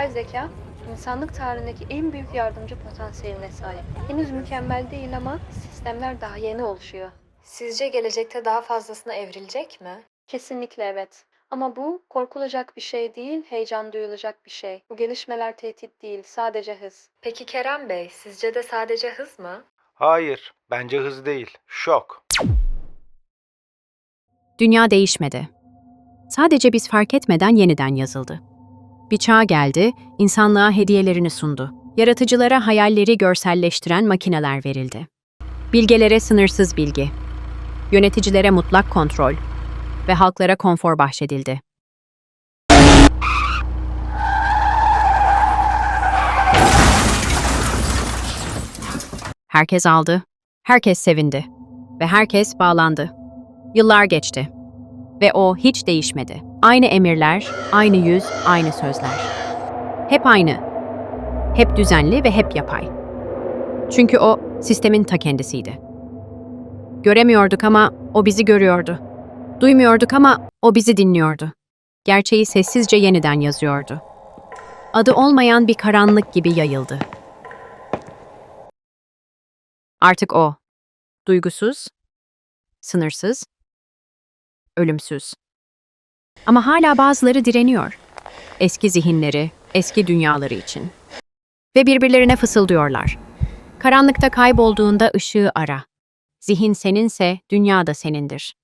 zeka, insanlık tarihindeki en büyük yardımcı potansiyeline sahip. Henüz mükemmel değil ama sistemler daha yeni oluşuyor. Sizce gelecekte daha fazlasına evrilecek mi? Kesinlikle evet. Ama bu korkulacak bir şey değil, heyecan duyulacak bir şey. Bu gelişmeler tehdit değil, sadece hız. Peki Kerem Bey, sizce de sadece hız mı? Hayır, bence hız değil, şok. Dünya değişmedi. Sadece biz fark etmeden yeniden yazıldı. Bir çağ geldi, insanlığa hediyelerini sundu. Yaratıcılara hayalleri görselleştiren makineler verildi. Bilgelere sınırsız bilgi. Yöneticilere mutlak kontrol ve halklara konfor bahşedildi. Herkes aldı, herkes sevindi ve herkes bağlandı. Yıllar geçti ve o hiç değişmedi. Aynı emirler, aynı yüz, aynı sözler. Hep aynı. Hep düzenli ve hep yapay. Çünkü o sistemin ta kendisiydi. Göremiyorduk ama o bizi görüyordu. Duymuyorduk ama o bizi dinliyordu. Gerçeği sessizce yeniden yazıyordu. Adı olmayan bir karanlık gibi yayıldı. Artık o. Duygusuz, sınırsız, ölümsüz. Ama hala bazıları direniyor. Eski zihinleri, eski dünyaları için. Ve birbirlerine fısıldıyorlar. Karanlıkta kaybolduğunda ışığı ara. Zihin seninse dünya da senindir.